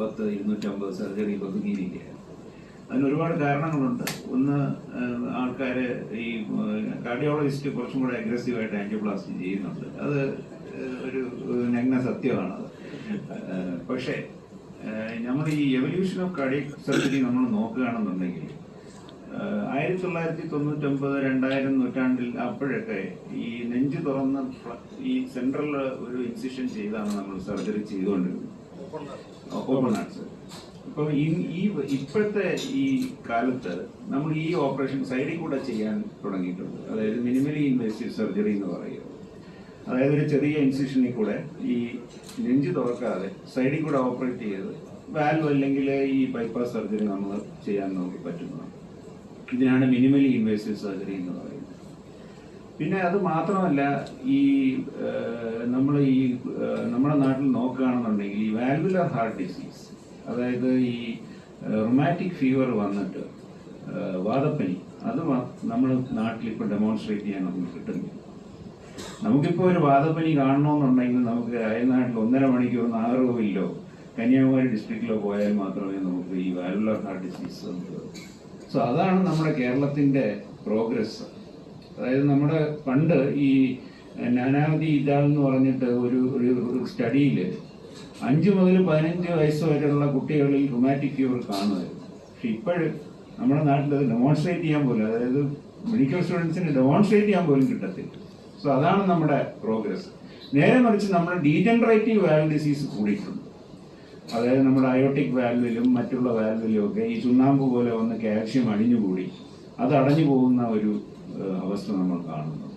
പത്ത് ഇരുന്നൂറ്റമ്പത് സർജറി ഒതുങ്ങിയിരിക്കുകയാണ് അതിന് ഒരുപാട് കാരണങ്ങളുണ്ട്. ഒന്ന് ആൾക്കാർ ഈ കാർഡിയോളജിസ്റ്റ് കുറച്ചും കൂടെ അഗ്രസീവായിട്ട് ആൻജിയോപ്ലാസ്റ്റി ചെയ്യുന്നുണ്ട്. അത് ഒരു നഗ്ന സത്യമാണത് പക്ഷേ നമ്മൾ ഈ എവല്യൂഷൻ ഓഫ് കാർഡിയ സർജറി നമ്മൾ നോക്കുകയാണെന്നുണ്ടെങ്കിൽ ആയിരത്തി തൊള്ളായിരത്തി തൊണ്ണൂറ്റൊമ്പത് രണ്ടായിരം നൂറ്റാണ്ടിൽ അപ്പോഴൊക്കെ ഈ നെഞ്ച് തുറന്ന് ഈ സെൻട്രൽ ഒരു ഇൻസിഷൻ ചെയ്താണ് നമ്മൾ സർജറി ചെയ്തുകൊണ്ടിരുന്നത്. ഓപ്പൺ ആർട്സ് അപ്പോൾ ഈ ഇപ്പോഴത്തെ ഈ കാലത്ത് നമ്മൾ ഈ ഓപ്പറേഷൻ സൈഡിൽ കൂടെ ചെയ്യാൻ തുടങ്ങിയിട്ടുണ്ട്. അതായത് മിനിമലി ഇൻവേസീവ് സർജറി എന്ന് പറയുക അതായത് ഒരു ചെറിയ ഇൻസിഷനിൽ കൂടെ ഈ നെഞ്ച് തുറക്കാതെ സൈഡിൽ കൂടെ ഓപ്പറേറ്റ് ചെയ്ത് വാൽവ് അല്ലെങ്കിൽ ഈ ബൈപ്പാസ് സർജറി നമ്മൾ ചെയ്യാൻ നമുക്ക് പറ്റുന്നതാണ്. ഇതിനാണ് മിനിമലി ഇൻവേസീവ് സർജറി എന്ന് പറയുന്നത്. പിന്നെ അത് മാത്രമല്ല ഈ നമ്മൾ ഈ നമ്മുടെ നാട്ടിൽ നോക്കുകയാണെന്നുണ്ടെങ്കിൽ ഈ വാൽവുലർ ഹാർട്ട് ഡിസീസ് അതായത് ഈ റൊമാറ്റിക് ഫീവർ വന്നിട്ട് വാദപ്പനി അത് നമ്മൾ നാട്ടിൽ ഇപ്പോൾ ഡെമോൺസ്ട്രേറ്റ് ചെയ്യാൻ നമുക്ക് കിട്ടുന്നില്ല. നമുക്കിപ്പോൾ ഒരു വാദപ്പനി കാണണമെന്നുണ്ടെങ്കിൽ നമുക്ക് അയൽനാട്ടിൽ ഒന്നര മണിക്കൂർ നാഗർകോവിലോ കന്യാകുമാരി ഡിസ്ട്രിക്റ്റിലോ പോയാൽ മാത്രമേ നമുക്ക് ഈ വാൽവുലർ ഹാർട്ട് ഡിസീസ് നമുക്ക് സോ അതാണ് നമ്മുടെ കേരളത്തിന്റെ പ്രോഗ്രസ് അതായത് നമ്മുടെ പണ്ട് ഈ നാനാവധി എന്ന് പറഞ്ഞിട്ട് ഒരു ഒരു സ്റ്റഡിയിൽ അഞ്ച് മുതൽ പതിനഞ്ച് വയസ്സ് വരെയുള്ള കുട്ടികളിൽ റുമാറ്റിക് ഫീവർ കാണുമായിരുന്നു പക്ഷെ ഇപ്പോഴും നമ്മുടെ നാട്ടിൽ അത് ഡെമോൺസ്ട്രേറ്റ് ചെയ്യാൻ പോലും അതായത് മെഡിക്കൽ സ്റ്റുഡൻസിന് ഡെമോൺസ്ട്രേറ്റ് ചെയ്യാൻ പോലും കിട്ടത്തില്ല. സോ അതാണ് നമ്മുടെ പ്രോഗ്രസ് നേരെ മറിച്ച് നമ്മുടെ ഡീജനറേറ്റീവ് വയൽ ഡിസീസ് കൂടിയിട്ടുണ്ട്. അതായത് നമ്മുടെ അയോട്ടിക് വാൽവിലും മറ്റുള്ള വാൽവിലും ഒക്കെ ഈ ചുണ്ണാമ്പ് പോലെ വന്ന് കാൽഷ്യം അടിഞ്ഞുകൂടി അത് അടഞ്ഞു പോകുന്ന ഒരു അവസ്ഥ നമ്മൾ കാണുന്നു.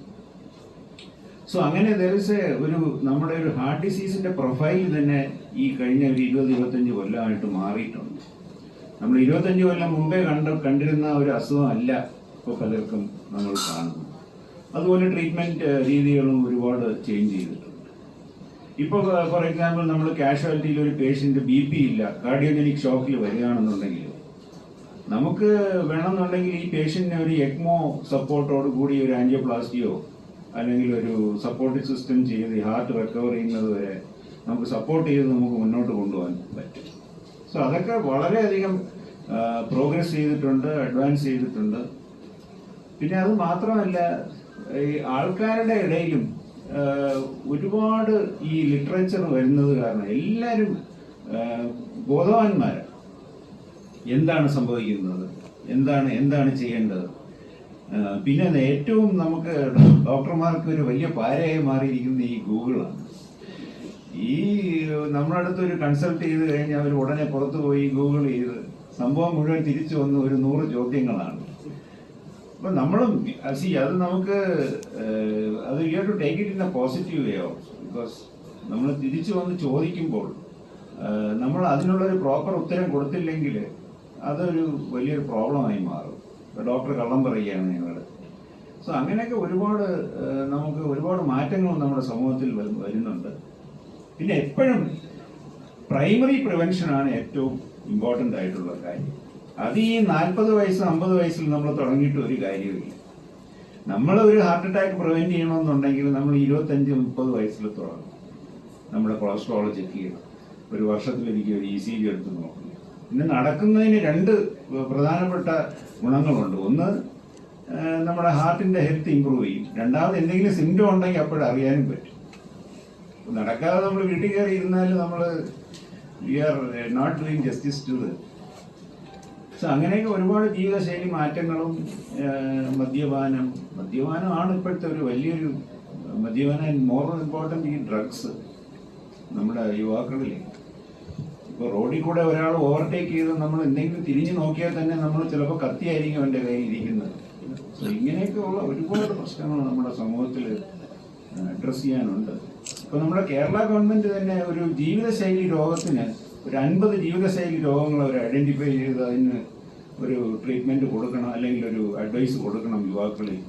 സോ അങ്ങനെ ദേവസ് ഒരു നമ്മുടെ ഒരു ഹാർട്ട് ഡിസീസിന്റെ പ്രൊഫൈൽ തന്നെ ഈ കഴിഞ്ഞ ഒരു ഇരുപത് ഇരുപത്തഞ്ച് കൊല്ലമായിട്ട് മാറിയിട്ടുണ്ട്. നമ്മൾ ഇരുപത്തഞ്ച് കൊല്ലം മുമ്പേ കണ്ട കണ്ടിരുന്ന ഒരു അസുഖമല്ല ഇപ്പോൾ പലർക്കും നമ്മൾ കാണുന്നു അതുപോലെ ട്രീറ്റ്മെന്റ് രീതികളും ഒരുപാട് ചേഞ്ച് ചെയ്തിട്ടുണ്ട്. ഇപ്പോൾ ഫോർ എക്സാമ്പിൾ നമ്മൾ കാഷ്വാലിറ്റിയിൽ ഒരു പേഷ്യന്റ് ബി പി ഇല്ല കാർഡിയോജനിക് ഷോക്കിൽ വരികയാണെന്നുണ്ടെങ്കിൽ നമുക്ക് വേണമെന്നുണ്ടെങ്കിൽ ഈ പേഷ്യന്റിന് ഒരു എക്മോ സപ്പോർട്ടോട് കൂടി ഒരു ആൻജിയോപ്ലാസ്റ്റിയോ അല്ലെങ്കിൽ ഒരു സപ്പോർട്ട് സിസ്റ്റം ചെയ്ത് ഹാർട്ട് റിക്കവർ ചെയ്യുന്നത് വരെ നമുക്ക് സപ്പോർട്ട് ചെയ്ത് നമുക്ക് മുന്നോട്ട് കൊണ്ടുപോകാൻ പറ്റും. സോ അതൊക്കെ വളരെയധികം പ്രോഗ്രസ് ചെയ്തിട്ടുണ്ട് അഡ്വാൻസ് ചെയ്തിട്ടുണ്ട്. പിന്നെ അത് മാത്രമല്ല ഈ ആൾക്കാരുടെ ഇടയിലും ഒരുപാട് ഈ ലിറ്ററേച്ചർ വരുന്നത് കാരണം എല്ലാവരും ബോധവാന്മാരാണ് എന്താണ് സംഭവിക്കുന്നത്? എന്താണ് എന്താണ് ചെയ്യേണ്ടത്? പിന്നെ ഏറ്റവും നമുക്ക് ഡോക്ടർമാർക്ക് ഒരു വലിയ പാരയായി മാറിയിരിക്കുന്ന ഈ ഗൂഗിളാണ്. ഈ നമ്മുടെ അടുത്ത് ഒരു കൺസൾട്ട് ചെയ്ത് കഴിഞ്ഞാൽ അവർ ഉടനെ പുറത്തു പോയി ഗൂഗിൾ ചെയ്ത് സംഭവം മുഴുവൻ തിരിച്ചു വന്ന് ഒരു നൂറ് ചോദ്യങ്ങളാണ്. അപ്പൊ നമ്മളും സി അത് നമുക്ക് അത് you to take it in a positive way also because നമ്മൾ തിരിച്ചു വന്ന് ചോദിക്കുമ്പോൾ നമ്മൾ അതിനുള്ളൊരു പ്രോപ്പർ ഉത്തരം കൊടുത്തില്ലെങ്കിൽ അതൊരു വലിയൊരു പ്രോബ്ലമായി മാറും. ഡോക്ടർ കള്ളം പറയുകയാണ് ഞങ്ങൾ സോ അങ്ങനെയൊക്കെ ഒരുപാട് നമുക്ക് ഒരുപാട് മാറ്റങ്ങളും നമ്മുടെ സമൂഹത്തിൽ വരുന്നുണ്ട്. പിന്നെ എപ്പോഴും പ്രൈമറി പ്രിവെൻഷനാണ് ഏറ്റവും ഇമ്പോർട്ടന്റ് ആയിട്ടുള്ള കാര്യം. അത് ഈ നാൽപ്പത് വയസ്സ് അമ്പത് വയസ്സിൽ നമ്മൾ തുടങ്ങിയിട്ട് ഒരു കാര്യമില്ല. നമ്മൾ ഒരു ഹാർട്ട് അറ്റാക്ക് പ്രിവെന്റ് ചെയ്യണമെന്നുണ്ടെങ്കിൽ നമ്മൾ ഇരുപത്തഞ്ച് മുപ്പത് വയസ്സിൽ തുടങ്ങും. നമ്മുടെ കൊളസ്ട്രോൾ ചെക്ക് ചെയ്യണം ഒരു വർഷത്തിലൊരിക്കൽ ഒരു ഇ സി ജി എടുത്ത് നോക്കണം പിന്നെ നടക്കുന്നതിന് രണ്ട് പ്രധാനപ്പെട്ട ഗുണങ്ങളുണ്ട്. ഒന്ന് നമ്മുടെ ഹാർട്ടിന്റെ ഹെൽത്ത് ഇമ്പ്രൂവ് ചെയ്യും. രണ്ടാമത് എന്തെങ്കിലും സിംറ്റം ഉണ്ടെങ്കിൽ അപ്പോഴറിയാനും പറ്റും. നടക്കാതെ നമ്മൾ വീട്ടിൽ കയറി ഇരുന്നാൽ നമ്മൾ we are not doing justice to so അങ്ങനെയൊക്കെ ഒരുപാട് ജീവിതശൈലി മാറ്റങ്ങളും മദ്യപാനം മദ്യപാനമാണ് ഇപ്പോഴത്തെ ഒരു വലിയൊരു മദ്യപാനം മോർ ഇമ്പോർട്ടന്റ് ഈ ഡ്രഗ്സ് നമ്മുടെ യുവാക്കളിൽ ഇപ്പോൾ റോഡിൽ കൂടെ ഒരാൾ ഓവർടേക്ക് ചെയ്ത് നമ്മൾ എന്തെങ്കിലും തിരിഞ്ഞു നോക്കിയാൽ തന്നെ നമ്മൾ ചിലപ്പോൾ കത്തിയായിരിക്കും അവന്റെ കയ്യിൽ ഇരിക്കുന്നത്. സോ ഇങ്ങനെയൊക്കെയുള്ള ഒരുപാട് പ്രശ്നങ്ങൾ നമ്മുടെ സമൂഹത്തിൽ അഡ്രസ് ചെയ്യാനുണ്ട്. ഇപ്പോൾ നമ്മുടെ കേരള ഗവൺമെന്റ് തന്നെ ഒരു ജീവിതശൈലി രോഗത്തിന് ഒരു അൻപത് ജീവിതശൈലി രോഗങ്ങൾ അവർ ഐഡന്റിഫൈ ചെയ്ത് അതിന് ഒരു ട്രീറ്റ്മെന്റ് കൊടുക്കണം അല്ലെങ്കിൽ ഒരു അഡ്വൈസ് കൊടുക്കണം യുവാക്കളിൽ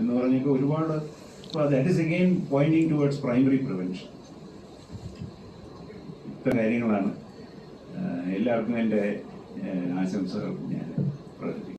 എന്ന് പറഞ്ഞൊക്കെ ഒരുപാട് that is again pointing towards primary prevention ഇത്ര കാര്യങ്ങളാണ്. എല്ലാവർക്കും എന്റെ ആശംസകൾ ഞാൻ പ്രകടിപ്പിക്കുന്നു.